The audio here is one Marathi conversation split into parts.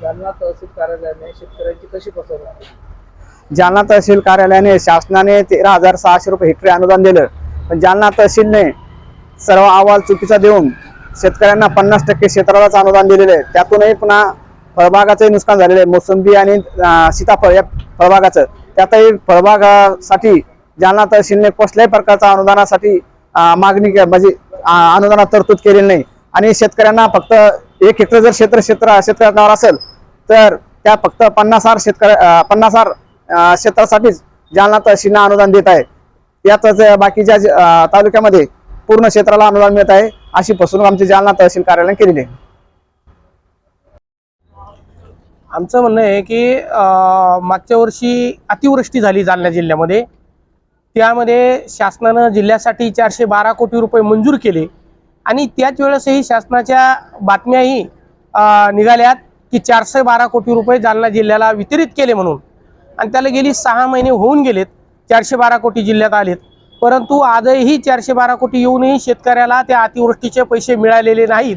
जालना तहसील कार्यालयाने शेतकऱ्यांची कशी फसवणूक जालना तहसील कार्यालयाने शासनाने तेरा हजार सहाशे रुपये हेक्टरी अनुदान दिलं. पण जालना तहसीलने सर्व अहवाल चुकीचा देऊन शेतकऱ्यांना पन्नास टक्के क्षेत्रालाच अनुदान दिलेलं. आहे त्यातूनही पुन्हा फळबागाचंही नुकसान झालेलं आहे. मोसंबी आणि सीताफळ या फळबागाचं. त्यातही फळबागासाठी जालना तहसीलने कसल्याही प्रकारच्या अनुदानासाठी मागणी म्हणजे अनुदानात तरतूद केलेली नाही. आणि शेतकऱ्यांना फक्त एक हेक्टर जर क्षेत्र क्षेत्र शेतकऱ्यावर असेल तर त्या फक्त पन्नास हार शेतकऱ्या पन्नास हार क्षेत्रासाठीच जालना तहसीलना अनुदान देत आहे. यातच बाकीच्या तालुक्यामध्ये पूर्ण क्षेत्राला अनुदान मिळत आहे अशी फसवणूक आमची जालना तहसील कार्यालयाने केलेली आहे. आमचं म्हणणं आहे की अं, मागच्या वर्षी अतिवृष्टी झाली जालना जिल्ह्यामध्ये. त्यामध्ये शासनानं जिल्ह्यासाठी चारशे बारा कोटी रुपये मंजूर केले. आणि त्याच वेळेसही शासनाच्या बातम्याही निघाल्यात की चारशे बारा कोटी रुपये जालना जिल्ह्याला वितरित केले म्हणून. आणि त्याला गेली सहा महिने होऊन गेलेत चारशे बारा कोटी जिल्ह्यात आलेत. परंतु आजही चारशे बारा कोटी येऊनही शेतकऱ्याला त्या अतिवृष्टीचे पैसे मिळालेले नाहीत.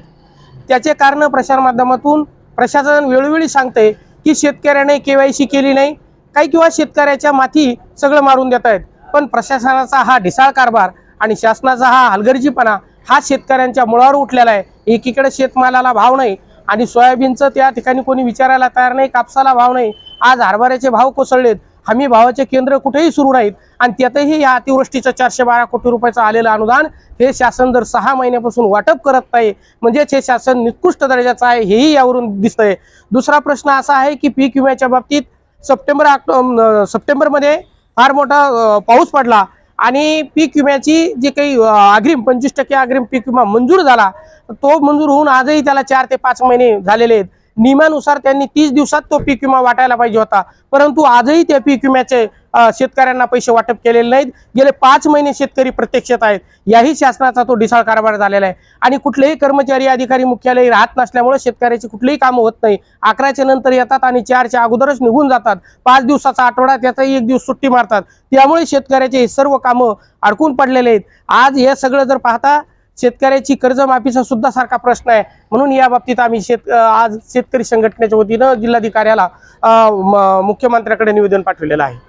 त्याचे कारण प्रसारमाध्यमातून प्रशासन वेळोवेळी सांगते की शेतकऱ्याने केवायसी केली नाही. काही किंवा शेतकऱ्याच्या माथी सगळं मारून देत आहेत पण प्रशासनाचा हा ढिसाळ कारभार आणि शासनाचा हा हलगर्जीपणा हा शेतकऱ्यांच्या मुळावर उठलेला आहे. एकीकडे शेतमालाला भाव नाही आणि सोयाबीनचं त्या ठिकाणी कोणी विचारायला तयार नाही कापसाला भाव नाही. आज हरभऱ्याचे भाव कोसळलेत. हमी भावाचे केंद्र कुठेही सुरू नाहीत. आणि त्यातही या अतिवृष्टीचं चारशे बारा कोटी रुपयाचं आलेलं अनुदान हे शासन जर सहा महिन्यापासून वाटप करत नाही म्हणजेच हे शासन निकृष्ट दर्जाचं आहे हेही यावरून दिसतंय. दुसरा प्रश्न असा आहे की पीक विम्याच्या बाबतीत सप्टेंबर ऑक्टो सप्टेंबरमध्ये फार मोठा पाऊस पडला. आणि पीक विम्याची जी काही अग्रिम पंचवीस टक्के अग्रिम पीक विमा मंजूर झाला तो मंजूर होऊन आजही त्याला चार ते पाच महिने झालेले आहेत. नियमानुसार त्यांनी तीस दिवसात तो पीक विमा वाटायला पाहिजे होता. परंतु आजही त्या पीक विम्याचे शेतकऱ्यांना पैसे वाटप केलेले नाहीत. गेले पाच महिने शेतकरी प्रत्यक्षात आहेत. याही शासनाचा तो ढिसाळ कारभार झालेला आहे. आणि कुठलेही कर्मचारी अधिकारी मुख्यालय राहत नसल्यामुळे शेतकऱ्याची कुठलीही कामं होत नाही. अकराच्या नंतर येतात आणि चारच्या अगोदरच निघून जातात. पाच दिवसाचा आठवडा त्याचाही एक दिवस सुट्टी मारतात. त्यामुळे शेतकऱ्याचे हे सर्व कामं अडकून पडलेले आहेत. आज हे सगळं जर पाहता शेतकऱ्याची कर्जमाफीचा सुद्धा सारखा प्रश्न आहे. म्हणून या बाबतीत आम्ही शेत आज शेतकरी संघटनेच्या वतीनं जिल्हाधिकाऱ्याला म- मुख्यमंत्र्याकडे निवेदन पाठवलेलं आहे.